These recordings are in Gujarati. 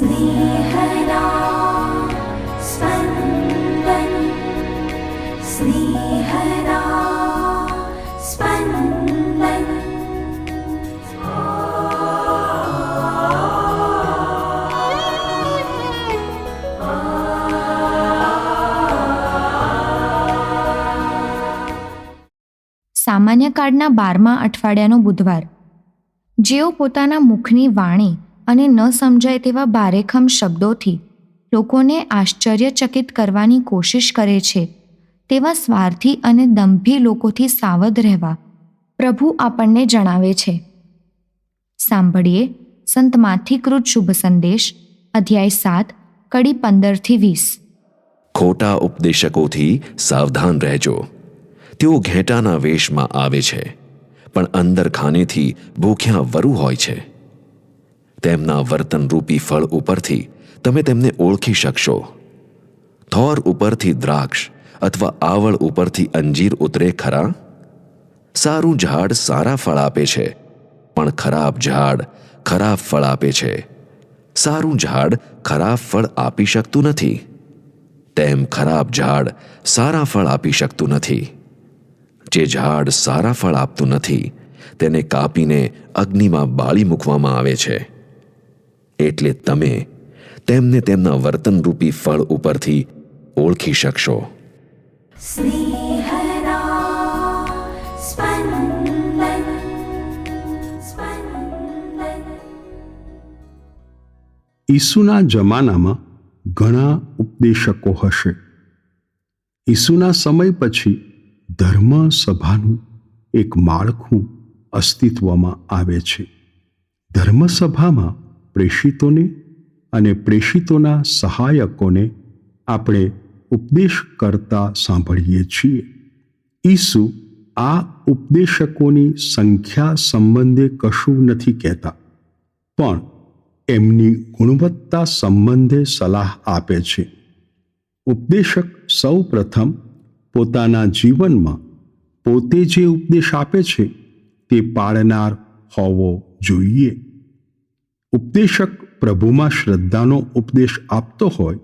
स्नेहदा स्पन्दन् स्नेहदा स्पन्दन् સામાન્ય કાળના બારમા અઠવાડિયાનો બુધવાર જેઓ પોતાના મુખની વાણી અને ન સમજાય તેવા ભારેખમ શબ્દોથી લોકોને આશ્ચર્યચકિત કરવાની કોશિશ કરે છે. તેવા સ્વાર્થી અને દંભી લોકોથી સાવધ રહેવા પ્રભુ આપણને જણાવે છે. સાંભળીએ સંત માથીકૃત શુભ સંદેશ, અધ્યાય સાત, કડી પંદરથી વીસ. ખોટા ઉપદેશકોથી સાવધાન રહેજો. તેઓ ઘેટાના વેશમાં આવે છે, પણ અંદર ખાનેથી ભૂખ્યા વરુ હોય છે. તેમના વર્તનરૂપી ફળ ઉપરથી તમે તેમને ઓળખી શકશો. થોર ઉપરથી દ્રાક્ષ અથવા આવળ ઉપરથી અંજીર ઉતરે ખરા? સારું ઝાડ સારા ફળ આપે છે, પણ ખરાબ ઝાડ ખરાબ ફળ આપે છે. સારું ઝાડ ખરાબ ફળ આપી શકતું નથી. તેમ ખરાબ ઝાડ સારા ફળ આપી શકતું નથી. જે ઝાડ સારા ફળ આપતું નથી, તેને કાપીને અગ્નિમાં બાળી મૂકવામાં આવે છે. એટલે તમે તેમને તેમના વર્તનરૂપી ફળ ઉપરથી ઓળખી શકશો. ઈસુના જમાનામાં ઘણા ઉપદેશકો હશે. ઈસુના સમય પછી ધર્મ સભાનું એક માળખું અસ્તિત્વમાં આવે છે. ધર્મસભામાં પ્રેષિતોને અને પ્રેષિતોના સહાયકોને આપણે ઉપદેશ કરતા સાંભળીએ છીએ. ઈસુ આ ઉપદેશકોની સંખ્યા સંબંધે કશું નથી કહેતા, પણ એમની ગુણવત્તા સંબંધે સલાહ આપે છે. ઉપદેશક સૌ પ્રથમ પોતાના જીવનમાં પોતે જે ઉપદેશ આપે છે તે પાળનાર હોવો જોઈએ. ઉપદેશક પ્રભુમાં શ્રદ્ધાનો ઉપદેશ આપતો હોય,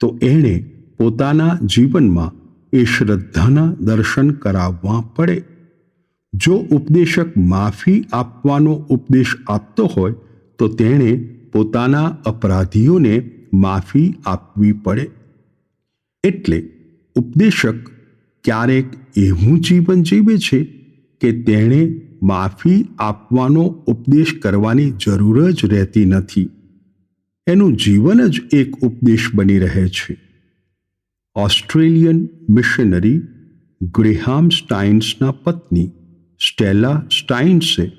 તો એણે પોતાના જીવનમાં એ શ્રદ્ધાના દર્શન કરાવવા પડે. જો ઉપદેશક માફી આપવાનો ઉપદેશ આપતો હોય, તો તેણે પોતાના અપરાધીઓને માફી આપવી પડે. એટલે ઉપદેશક ક્યારેક એવું જીવન જીવે છે કે તેણે માફી આપવાનો ઉપદેશ કરવાની જરૂર જ રહેતી નથી. એનું જીવન જ એક ઉપદેશ બની રહે છે. ઓસ્ટ્રેલિયન મિશનરી ગ્રેહામ સ્ટાઇન્સના પત્ની સ્ટેલા સ્ટાઇન્સે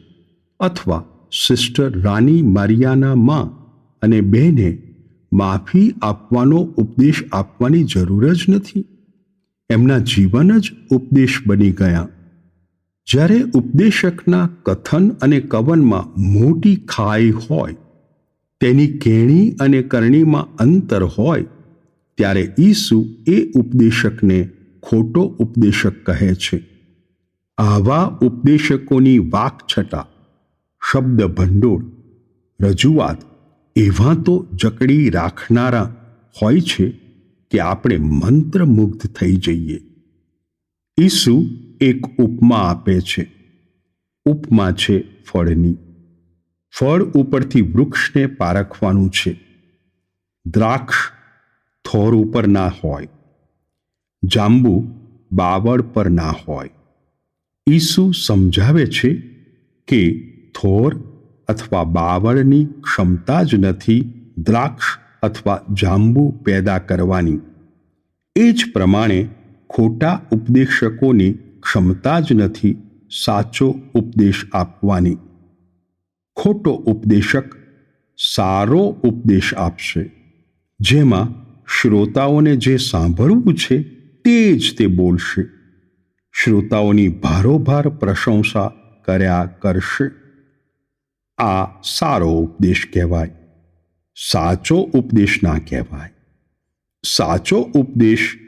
અથવા સિસ્ટર રાની મારિયાના માં અને બહેને માફી આપવાનો ઉપદેશ આપવાની જરૂર જ નથી. એમના જીવન જ ઉપદેશ બની ગયા. જ્યારે ઉપદેશકના કથન અને કવનમાં મોટી ખાઈ હોય, તેની કેણી અને કરણીમાં અંતર હોય, ત્યારે ઈસુ એ ઉપદેશકને ખોટો ઉપદેશક કહે છે. આવા ઉપદેશકોની વાકછટા શબ્દ ભંડોળ, રજૂઆત એવા તો જકડી રાખનારા હોય છે કે આપણે મંત્રમુગ્ધ થઈ જઈએ. ઈસુ એક ઉપમા આપે છે. ઉપમા છે ફળની. ફળ ઉપરથી વૃક્ષને પારખવાનું છે. દ્રાક્ષ થોર ઉપર ના હોય. જાંબુ બાવળ પર ના હોય. ઈસુ સમજાવે છે કે થોર અથવા બાવળની ક્ષમતા જ નથી દ્રાક્ષ અથવા જાંબુ પેદા કરવાની. એ જ પ્રમાણે ખોટા ઉપદેશકોની ક્ષમતા જ નથી સાચો ઉપદેશ આપવાની. ખોટો ઉપદેશક સારો ઉપદેશ આપશે. જેમાં શ્રોતાઓને જે સાંભળવું છે તે જ તે બોલશે. શ્રોતાઓની ભારોભાર પ્રશંસા કર્યા કરશે. આ સારો ઉપદેશ કહેવાય. સાચો ઉપદેશ ના કહેવાય. સાચો ઉપદેશ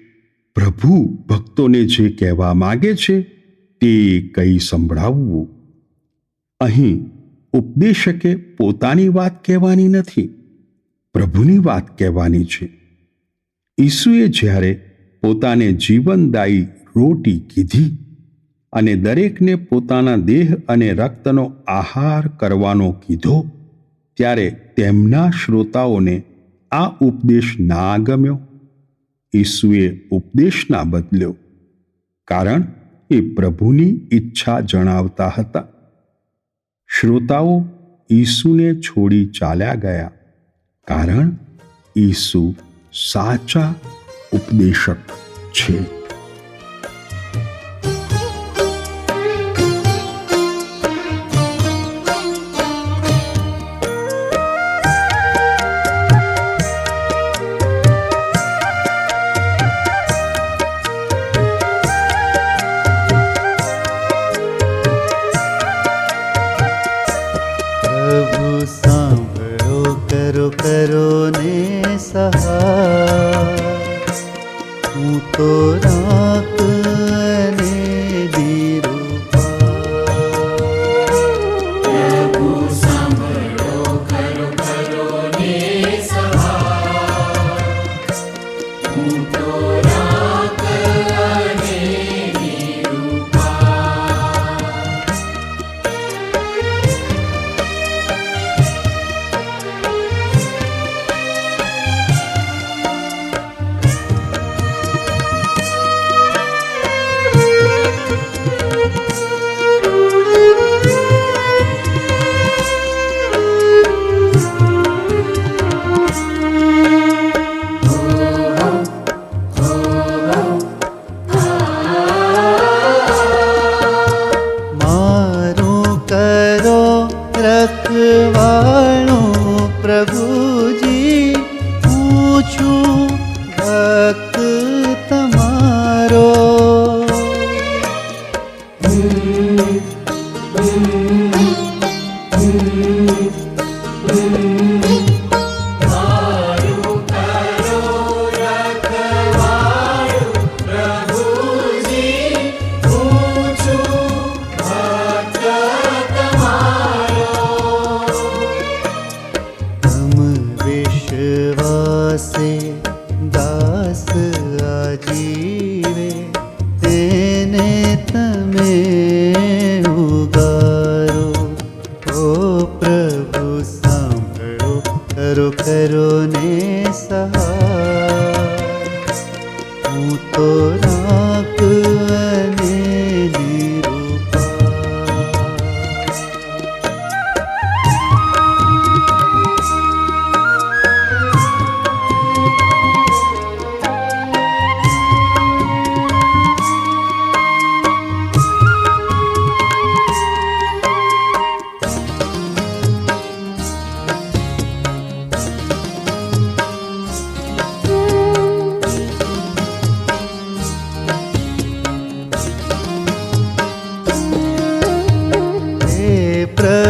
પ્રભુ ભક્તોને જે કહેવા માગે છે, તે કંઈ સંભળાવવું? અહીં ઉપદેશકે પોતાની વાત કહેવાની નથી, પ્રભુની વાત કહેવાની છે. ઈસુએ જ્યારે પોતાને જીવનદાયી રોટી કીધી અને દરેકને પોતાના દેહ અને રક્તનો આહાર કરવાનો કીધો, ત્યારે તેમના શ્રોતાઓને આ ઉપદેશ ના ગમ્યો. ઈસુએ ઉપદેશ ના બદલ્યો. કારણ એ પ્રભુની ઈચ્છા જણાવતા હતા. શ્રોતાઓ ઈસુને છોડી ચાલ્યા ગયા. કારણ ઈસુ સાચા ઉપદેશક છે. સાંભળો કરો કરો ને સહાય હું તો રાખ પૂછું करो करो ने सहा तो सूरक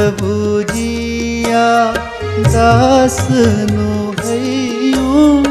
ਪ੍ਰਭੂ ਜੀਆ ਦਾਸ ਨੂੰ ਹਈਉ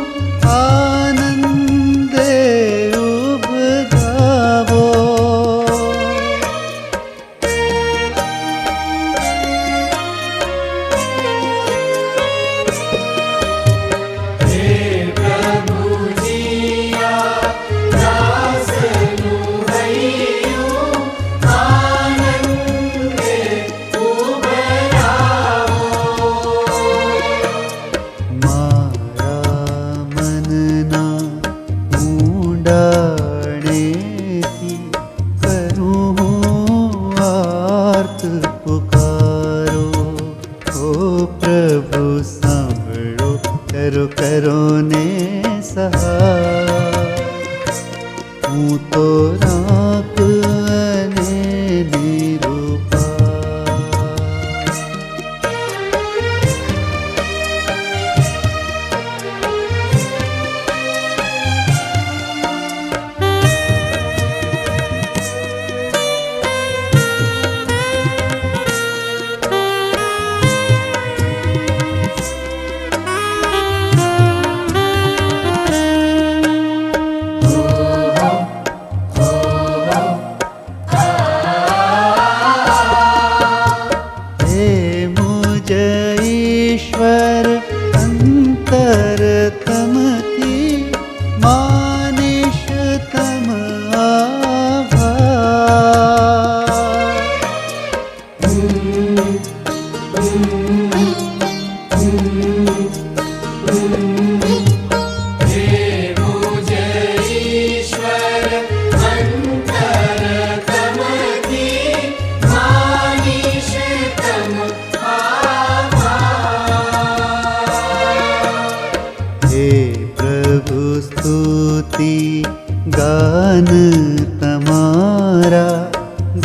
स्तुति गान ूती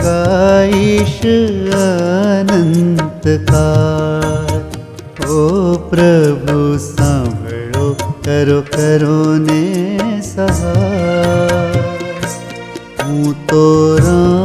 गानिष अनन्तकार ओ प्रभु सांभो करो करो ने सहा हूँ तो राम